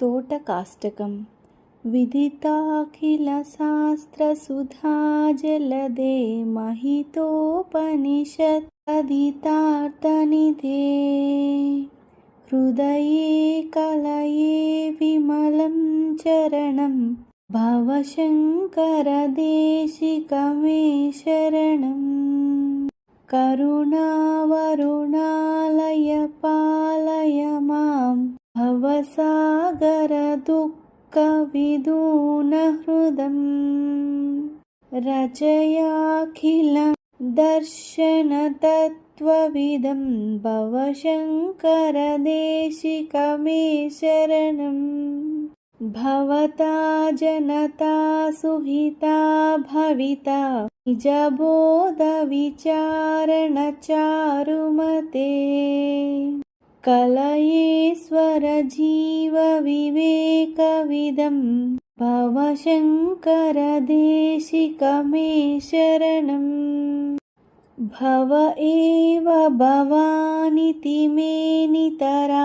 तोटकाष्टकं विदिताखिलशास्त्रसुधा जलदे महितोपनिषदधितार्थनिधे हृदये कलये विमलं चरणं भवशङ्करदेशिकमे शरणम् करुणावरुणालय पालय मां भवसागरदुःखविदूनहृदम् रचयाखिलं दर्शनतत्त्वविदं भवशङ्करदेशिकमे शरणम् भवता जनता सुहिता भविता निजबोधविचारणचारुमते कलयेश्वरजीवविवेकविदं भवशङ्करदेशिकमे शरणम् भव एव भवानिति मे नितरा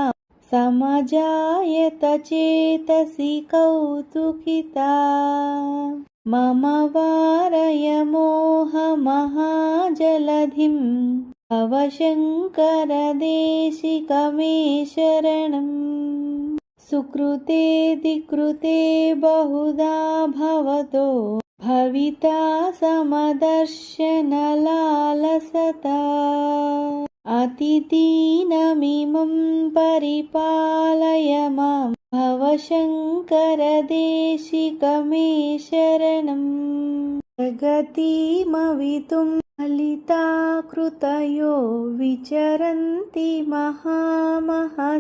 समजायत चेतसि कौतुकिता मम वारय मोहमहाजलधिं भवशङ्करदेशिकमे शरणम् सुकृते दिकृते बहुधा भवतो भविता समदर्शनलालसता अतिदीनमिमं परिपालय मां भवशङ्करदेशिकमे शरणम् जगतिमवितुं ललिताकृतयो विचरन्ति महामहसच्चलतः